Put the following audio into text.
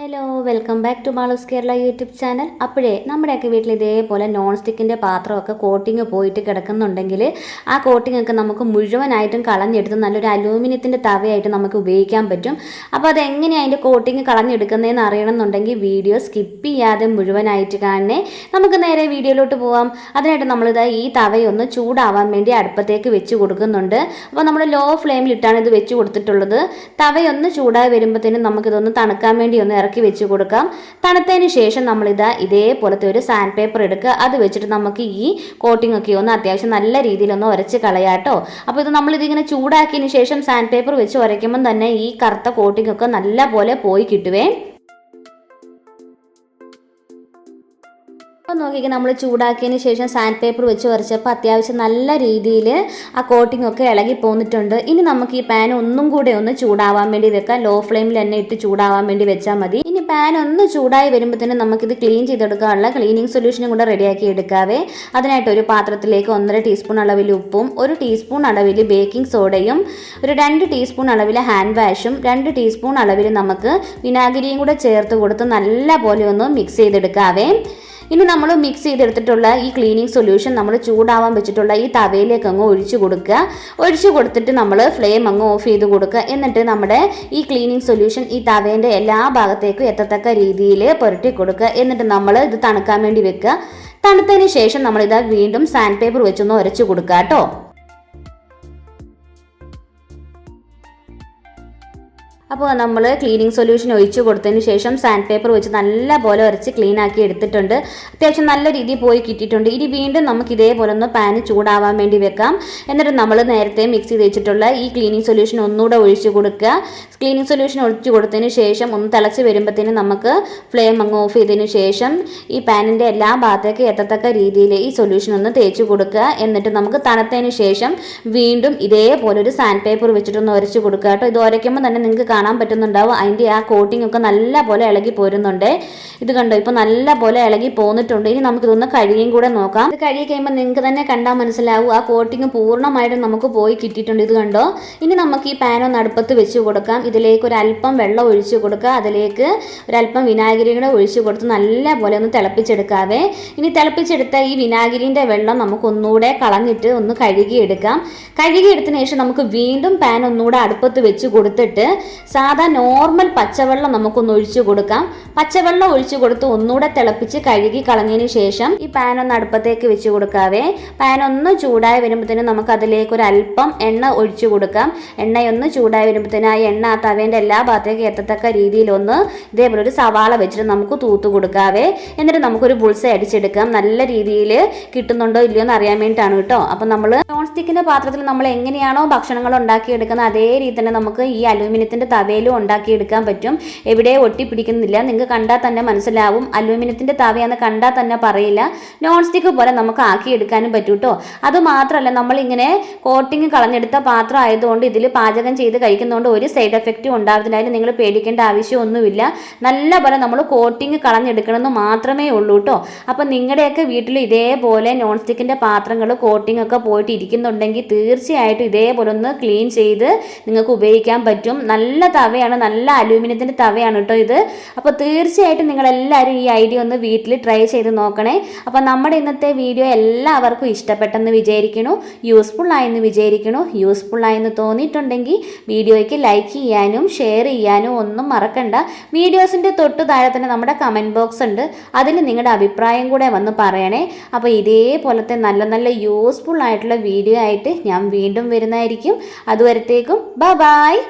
Hello welcome back to Maloos Kerala YouTube channel അപ്പോഴേ നമ്മുടെയൊക്കെ വീട്ടിൽ ഇതേപോലെ നോൺ സ്റ്റിക്കിന്റെ പാത്രമൊക്കെ കോട്ടിങ് പോയിട്ട് കിടക്കുന്നുണ്ടെങ്കിൽ ആ കോട്ടിംഗ് ഒക്കെ നമുക്ക് മുഴുവനായിട്ടും കളഞ്ഞെടുത്ത് നല്ലൊരു അലൂമിനിയത്തിന്റെ തവയായിട്ട് നമുക്ക് ഉപയോഗിക്കാൻ പറ്റും. അപ്പോൾ അതെങ്ങനെയാണ് അതിന്റെ കോട്ടിങ് കളഞ്ഞെടുക്കുന്നതെന്ന് അറിയണമെന്നുണ്ടെങ്കിൽ വീഡിയോ സ്കിപ്പ് ചെയ്യാതെ മുഴുവനായിട്ട് കാണണേ നമുക്ക് നേരെ വീഡിയോയിലോട്ട് പോവാം. അതിനായിട്ട് നമ്മളിത് ഈ തവയൊന്ന് ചൂടാവാൻ വേണ്ടി അടുപ്പത്തേക്ക് വെച്ച് കൊടുക്കുന്നുണ്ട്. അപ്പോൾ നമ്മൾ ലോ ഫ്ലെയിമിലിട്ടാണ് ഇത് വെച്ച് കൊടുത്തിട്ടുള്ളത്. തവയൊന്ന് ചൂടായി വരുമ്പോഴത്തേനും നമുക്കിതൊന്ന് തണുക്കാൻ വേണ്ടി ഒന്ന് ഇറക്കി വെച്ച് കൊടുക്കാം. തണുത്തതിന് ശേഷം നമ്മളിതാ ഇതേപോലത്തെ ഒരു സാൻഡ് പേപ്പർ എടുക്കുക. അത് വെച്ചിട്ട് നമുക്ക് ഈ കോട്ടിംഗ് ഒക്കെ ഒന്ന് അത്യാവശ്യം നല്ല രീതിയിലൊന്ന് ഉരച്ച് കളയാട്ടോ. അപ്പോൾ ഇത് നമ്മളിതിങ്ങനെ ചൂടാക്കിയതിന് ശേഷം സാൻഡ് പേപ്പർ വെച്ച് ഉരയ്ക്കുമ്പം തന്നെ ഈ കറുത്ത കോട്ടിംഗ് ഒക്കെ നല്ല പോലെ പോയി കിട്ടുവേ. അപ്പോൾ നോക്കിക്കുക നമ്മൾ ചൂടാക്കിയതിന് ശേഷം സാൻഡ് പേപ്പർ വെച്ച് വരച്ചപ്പോൾ അത്യാവശ്യം നല്ല രീതിയിൽ ആ കോട്ടിംഗ് ഒക്കെ ഇളകി പോന്നിട്ടുണ്ട്. ഇനി നമുക്ക് ഈ പാൻ ഒന്നും കൂടെ ഒന്ന് ചൂടാവാൻ വേണ്ടി വെക്കാം. ലോ ഫ്ലെയിമിൽ തന്നെ ഇട്ട് ചൂടാവാൻ വേണ്ടി വെച്ചാൽ മതി. ഇനി പാൻ ഒന്ന് ചൂടായി വരുമ്പോൾ തന്നെ നമുക്കിത് ക്ലീൻ ചെയ്തെടുക്കാനുള്ള ക്ലീനിങ് സൊല്യൂഷനും കൂടെ റെഡിയാക്കി എടുക്കാവേ. അതിനായിട്ട് ഒരു പാത്രത്തിലേക്ക് ഒന്നര ടീസ്പൂൺ അളവിൽ ഉപ്പും ഒരു ടീസ്പൂൺ അളവിൽ ബേക്കിംഗ് സോഡയും ഒരു രണ്ട് ടീസ്പൂൺ അളവിൽ ഹാൻഡ് വാഷും രണ്ട് ടീസ്പൂൺ അളവിൽ നമുക്ക് വിനാഗിരിയും കൂടെ ചേർത്ത് കൊടുത്ത് നല്ല പോലെ ഒന്ന് മിക്സ് ചെയ്തെടുക്കാവേ. ഇനി നമ്മൾ മിക്സ് ചെയ്തെടുത്തിട്ടുള്ള ഈ ക്ലീനിങ് സൊല്യൂഷൻ നമ്മൾ ചൂടാവാൻ വെച്ചിട്ടുള്ള ഈ തവയിലേക്ക് അങ്ങ് ഒഴിച്ചു കൊടുക്കുക. ഒഴിച്ചു കൊടുത്തിട്ട് നമ്മൾ ഫ്ലെയിം അങ്ങ് ഓഫ് ചെയ്ത് കൊടുക്കുക. എന്നിട്ട് നമ്മുടെ ഈ ക്ലീനിങ് സൊല്യൂഷൻ ഈ തവേന്റെ എല്ലാ ഭാഗത്തേക്കും എത്തത്തക്ക രീതിയിൽ പുരട്ടി കൊടുക്കുക. എന്നിട്ട് നമ്മൾ ഇത് തണുക്കാൻ വേണ്ടി വെക്കുക. തണുത്തതിന് ശേഷം നമ്മളിത് വീണ്ടും സാൻഡ് പേപ്പർ വെച്ചൊന്ന് ഉരച്ചു കൊടുക്കുക കേട്ടോ. അപ്പോൾ നമ്മൾ ക്ലീനിങ് സൊല്യൂഷൻ ഒഴിച്ചു കൊടുത്തതിന് ശേഷം സാൻഡ് പേപ്പർ വെച്ച് നല്ല പോലെ ഉരച്ച് ക്ലീൻ ആക്കി എടുത്തിട്ടുണ്ട്. അത്യാവശ്യം നല്ല രീതിയിൽ പോയി കിട്ടിയിട്ടുണ്ട്. ഇനി വീണ്ടും നമുക്ക് ഇതേപോലെ ഒന്ന് പാന് ചൂടാവാൻ വേണ്ടി വെക്കാം. എന്നിട്ട് നമ്മൾ നേരത്തെ മിക്സ് ചെയ്ത് വെച്ചിട്ടുള്ള ഈ ക്ലീനിങ് സൊല്യൂഷൻ ഒന്നുകൂടെ ഒഴിച്ചു കൊടുക്കുക. ക്ലീനിങ് സൊല്യൂഷൻ ഒഴിച്ചു കൊടുത്തതിന് ശേഷം ഒന്ന് തിളച്ച് വരുമ്പോഴത്തേന് നമുക്ക് ഫ്ലെയിം അങ്ങ് ഓഫ് ചെയ്തതിന് ശേഷം ഈ പാനിന്റെ എല്ലാ ഭാഗത്തേക്ക് എത്തത്തക്ക രീതിയിൽ ഈ സൊല്യൂഷൻ ഒന്ന് തേച്ച് കൊടുക്കുക. എന്നിട്ട് നമുക്ക് തണുത്തതിന് ശേഷം വീണ്ടും ഇതേപോലെ ഒരു സാൻഡ് പേപ്പർ വെച്ചിട്ടൊന്ന് ഉരച്ച് കൊടുക്കുക കേട്ടോ. ഇത് ഉരയ്ക്കുമ്പോൾ തന്നെ നിങ്ങൾക്ക് കാണാൻ പറ്റുന്നുണ്ടാവും. അതിന്റെ ആ കോട്ടിംഗ് ഒക്കെ നല്ല പോലെ ഇളകി പോരുന്നുണ്ട്. ഇത് കണ്ടോ? ഇപ്പോൾ നല്ല പോലെ ഇളകി പോന്നിട്ടുണ്ട്. ഇനി നമുക്കിതൊന്ന് കഴുകിയും കൂടെ നോക്കാം. ഇത് കഴുകി കഴിയുമ്പോൾ നിങ്ങൾക്ക് തന്നെ കണ്ടാൽ മനസ്സിലാവും. ആ കോട്ടിങ് പൂർണമായിട്ടും നമുക്ക് പോയി കിട്ടിയിട്ടുണ്ട്. ഇത് കണ്ടോ? ഇനി നമുക്ക് ഈ പാനോ നടുപ്പത്ത് വെച്ച് കൊടുക്കാം. ഇതിലേക്ക് ഒരു അല്പം വെള്ളം ഒഴിച്ച് കൊടുക്കുക. അതിലേക്ക് ഒരല്പം വിനാഗിരി കൂടെ ഒഴിച്ച് കൊടുത്ത് നല്ല പോലെ ഒന്ന് തിളപ്പിച്ചെടുക്കാവേ. ഇനി തിളപ്പിച്ചെടുത്ത ഈ വിനാഗിരിന്റെ വെള്ളം നമുക്ക് ഒന്നുകൂടെ കളഞ്ഞിട്ട് ഒന്ന് കഴുകിയെടുക്കാം. കഴുകിയെടുത്തതിന് ശേഷം നമുക്ക് വീണ്ടും പാൻ ഒന്നുകൂടെ അടുപ്പത്ത് വെച്ച് കൊടുത്തിട്ട് സാധാ നോർമൽ പച്ചവെള്ളം നമുക്കൊന്ന് ഒഴിച്ചു കൊടുക്കാം. പച്ചവെള്ളം ഒഴിച്ചു കൊടുത്ത് ഒന്നുകൂടെ തിളപ്പിച്ച് കഴുകി കളഞ്ഞതിന് ശേഷം ഈ പാൻ ഒന്ന് അടുപ്പത്തേക്ക് വെച്ച് കൊടുക്കാവേ. പാൻ ഒന്ന് ചൂടായി വരുമ്പോഴത്തേനും നമുക്ക് അതിലേക്ക് ഒരു അല്പം എണ്ണ ഒഴിച്ചു കൊടുക്കാം. എണ്ണയൊന്ന് ചൂടായി വരുമ്പോഴത്തേനും ആ എണ്ണ ആ തവേന്റെ എല്ലാ ഭാഗത്തേക്ക് എത്തത്തക്ക രീതിയിലൊന്ന് ഇതേപോലെ ഒരു സവാള വെച്ചിട്ട് നമുക്ക് തൂത്ത് കൊടുക്കാവേ. എന്നിട്ട് നമുക്കൊരു ബുൾസ അടിച്ചെടുക്കാം. നല്ല രീതിയിൽ കിട്ടുന്നുണ്ടോ ഇല്ലയോ എന്ന് അറിയാൻ വേണ്ടിയിട്ടാണ് കേട്ടോ. അപ്പം നമ്മൾ നോൺ സ്റ്റിക്കിന്റെ പാത്രത്തിൽ നമ്മൾ എങ്ങനെയാണോ ഭക്ഷണങ്ങൾ ഉണ്ടാക്കിയെടുക്കുന്നത് അതേ രീതി തന്നെ നമുക്ക് ഈ അലൂമിനിയത്തിന്റെ തവയിലും ഉണ്ടാക്കിയെടുക്കാൻ പറ്റും. എവിടെ ഒട്ടിപ്പിടിക്കുന്നില്ല. നിങ്ങൾക്ക് കണ്ടാൽ തന്നെ മനസ്സിലാവും. അലൂമിനിയത്തിന്റെ തവയാന്ന് കണ്ടാൽ തന്നെ പറയില്ല. നോൺ സ്റ്റിക്ക് പോലെ നമുക്ക് ആക്കിയെടുക്കാനും പറ്റും കേട്ടോ അത് മാത്രമല്ല നമ്മളിങ്ങനെ കോട്ടിങ് കളഞ്ഞെടുത്ത പാത്രം ആയതുകൊണ്ട് ഇതിൽ പാചകം ചെയ്ത് കഴിക്കുന്നതുകൊണ്ട് ഒരു സൈഡ് എഫക്റ്റും ഉണ്ടാകുന്നില്ല നിങ്ങൾ പേടിക്കേണ്ട ആവശ്യമൊന്നുമില്ല. നല്ല പോലെ നമ്മൾ കോട്ടിങ് കളഞ്ഞെടുക്കണമെന്ന് മാത്രമേ ഉള്ളൂ കേട്ടോ അപ്പം നിങ്ങളുടെയൊക്കെ വീട്ടിൽ ഇതേപോലെ നോൺ സ്റ്റിക്കിന്റെ പാത്രങ്ങൾ കോട്ടിംഗ് ഒക്കെ പോയിട്ട് ഇരിക്കുന്നുണ്ടെങ്കിൽ തീർച്ചയായിട്ടും ഇതേപോലെ ഒന്ന് ക്ലീൻ ചെയ്ത് നിങ്ങൾക്ക് ഉപയോഗിക്കാൻ പറ്റും. നല്ല തവയാണ് നല്ല അലൂമിനിയത്തിന്റെ തവയാണ് കേട്ടോ ഇത്. അപ്പോൾ തീർച്ചയായിട്ടും നിങ്ങളെല്ലാവരും ഈ ഐഡിയ ഒന്ന് വീട്ടിൽ ട്രൈ ചെയ്ത് നോക്കണേ. അപ്പോൾ നമ്മുടെ ഇന്നത്തെ വീഡിയോ എല്ലാവർക്കും ഇഷ്ടപ്പെട്ടെന്ന് വിചാരിക്കണു യൂസ്ഫുൾ ആയെന്ന് വിചാരിക്കണു യൂസ്ഫുൾ ആയെന്ന് തോന്നിയിട്ടുണ്ടെങ്കിൽ വീഡിയോയ്ക്ക് ലൈക്ക് ചെയ്യാനും ഷെയർ ചെയ്യാനും ഒന്നും മറക്കണ്ട. വീഡിയോസിന്റെ തൊട്ട് താഴെ തന്നെ നമ്മുടെ കമന്റ് ബോക്സ് ഉണ്ട്. അതിൽ നിങ്ങളുടെ അഭിപ്രായം കൂടെ വന്ന് പറയണേ. അപ്പോൾ ഇതേപോലത്തെ നല്ല നല്ല യൂസ്ഫുൾ ആയിട്ടുള്ള വീഡിയോ ആയിട്ട് ഞാൻ വീണ്ടും വരുന്നതായിരിക്കും. അതുവരത്തേക്കും ബ ബായ്